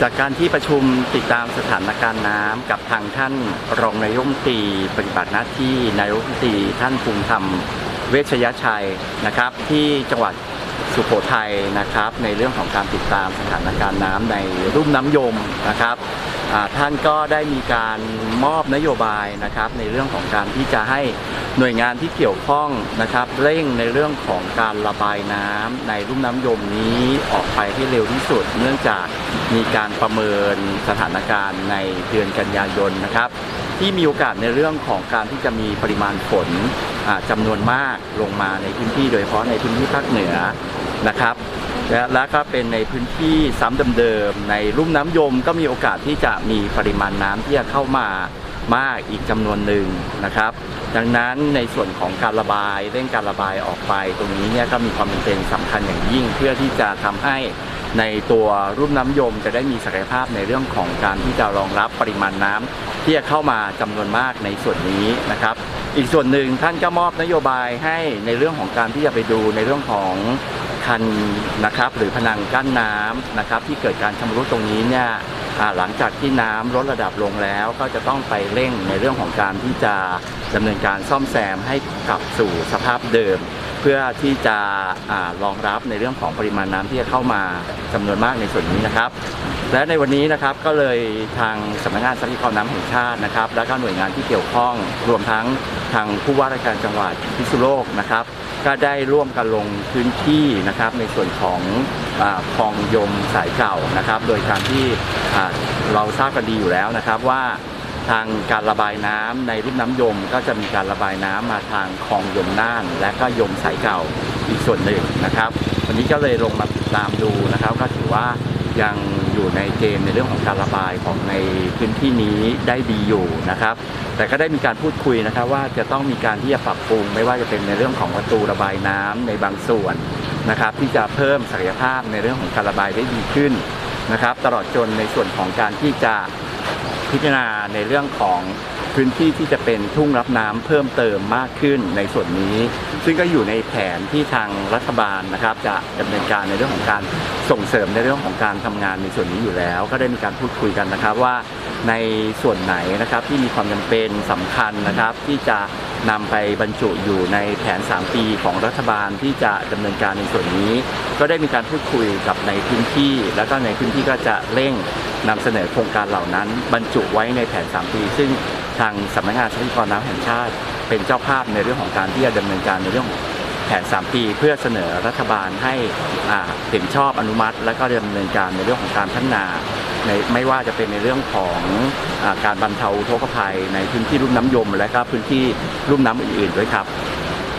จากการที่ประชุมติดตามสถานการณ์น้ำกับทางท่านรองนายกรัฐมนตรีปฏิบัติหน้าที่นายกรัฐมนตรีท่านภูมิธรรมเวชยชัยนะครับ ที่จังหวัดสุโขทัยนะครับ ในเรื่องของการติดตามสถานการณ์น้ำในรุ่มน้ำยมนะครับ ท่านก็ได้มีการมอบนโยบายนะครับในเรื่องของการที่จะให้หน่วยงานที่เกี่ยวข้องนะครับเร่งในเรื่องของการระบายน้ำในรุ่มน้ำยมนี้ออกไปให้เร็วที่สุด เนื่องจากมีการประเมินสถานการณ์ในเดือนกันยายนนะครับ ที่มีโอกาสในเรื่องของการที่จะมีปริมาณฝนอ่าจำนวนมากลงมาในพื้นที่โดยเฉพาะในพื้นที่ภาคเหนือนะครับ และและก็เป็นในพื้นที่ซ้ำเดิมๆในลุ่มน้ำยมก็มีโอกาสที่จะมีปริมาณน้ำที่จะเข้ามามากอีกจำนวนหนึ่งนะครับ ดังนั้นในส่วนของการระบายเร่งการระบายออกไป ตรงนี้เนี่ยก็มีความจำเป็นสำคัญอย่างยิ่ง เพื่อที่จะทำให้ในตัวรุ่มน้ำยมจะได้มีศักยภาพในเรื่องของการที่จะรองรับปริมาณน้ำที่จะเข้ามาจำนวนมากในส่วนนี้นะครับ อีกส่วนหนึ่งท่านก็มอบนโยบายให้ในเรื่องของการที่จะไปดูในเรื่องของ คันนะครับหรือพนังกั้นน้ำนะครับที่เกิดการชำรุดตรงนี้เนี่ยหลังจากที่น้ำลดระดับลงแล้วก็จะต้องไปเร่งในเรื่องของการที่จะดำเนินการซ่อมแซมให้กลับสู่สภาพเดิม เพื่อที่จะอรองรับในเรื่องของปริมาณน้ำที่จะเข้ามาจำนวนมากในส่วนนี้นะครับ และในวันนี้นะครับก็เลยทางสำนักงานทรัพยากรน้ำแห่งชาตินะครับ และก็หน่วยงานที่เกี่ยวข้องรวมทั้งทางผู้ว่าราชการจังหวัดพิษณุโลกนะครับ ก็ได้ร่วมกันลงพื้นที่นะครับในส่วนของคลองยมสายเก่านะครับ โดยการที่เราทราบกันดีอยู่แล้วนะครับว่าทางการระบายน้ำในรุ่มน้ำยม ก็จะมีการระบายน้ำมาทางคลองยมน่าน และก็ยมสายเก่าอีกส่วนหนึ่งนะครับ วันนี้ก็เลยลงมาติดตามดูนะครับ ก็ถือว่า ยังอยู่ในเกณฑ์ในเรื่องของการระบายของในพื้นที่นี้ได้ดีอยู่นะครับ แต่ก็ได้มีการพูดคุยนะครับว่าจะต้องมีการที่จะปรับปรุง ไม่ว่าจะเป็นในเรื่องของประตูระบายน้ำในบางส่วนนะครับที่จะเพิ่มศักยภาพในเรื่องของการระบายได้ดีขึ้นนะครับ ตลอดจนในส่วนของการที่จะพิจารณาในเรื่องของพื้นที่ที่จะเป็นทุ่งรับน้ำเพิ่มเติมมากขึ้นในส่วนนี้ ซึ่งก็อยู่ในแผนที่ทางรัฐบาลนะครับ จะดำเนินการในเรื่องของการ ส่งเสริมในเรื่องของการทำงานในส่วนนี้อยู่แล้ว ก็ได้มีการพูดคุยกันนะครับว่าในส่วนไหนนะครับที่มีความจำเป็นสำคัญนะครับ ที่จะนำไปบรรจุอยู่ในแผน 3 ปีของรัฐบาลที่จะดำเนินการในส่วนนี้ ก็ได้มีการพูดคุยกับในพื้นที่ แล้วก็ในพื้นที่ก็จะเร่งนำเสนอโครงการเหล่านั้น บรรจุไว้ในแผน 3 ปี ซึ่งทางสำนักงานทรัพยากรน้ำแห่งชาติ เป็นเจ้าภาพในเรื่องของการที่จะดำเนินการในเรื่องของ ผน 3 ปี เพื่อเสนอรัฐบาลให้เห็นชอบอนุมัติ และก็ดำเนินการในเรื่องของการพัฒนาในไม่ว่าจะเป็นในเรื่องของอการบรรเทาทุกภัยในพื้นที่ลุ่มน้ำยม และก็พื้นที่ลุ่มน้ำอื่นๆด้วยครับ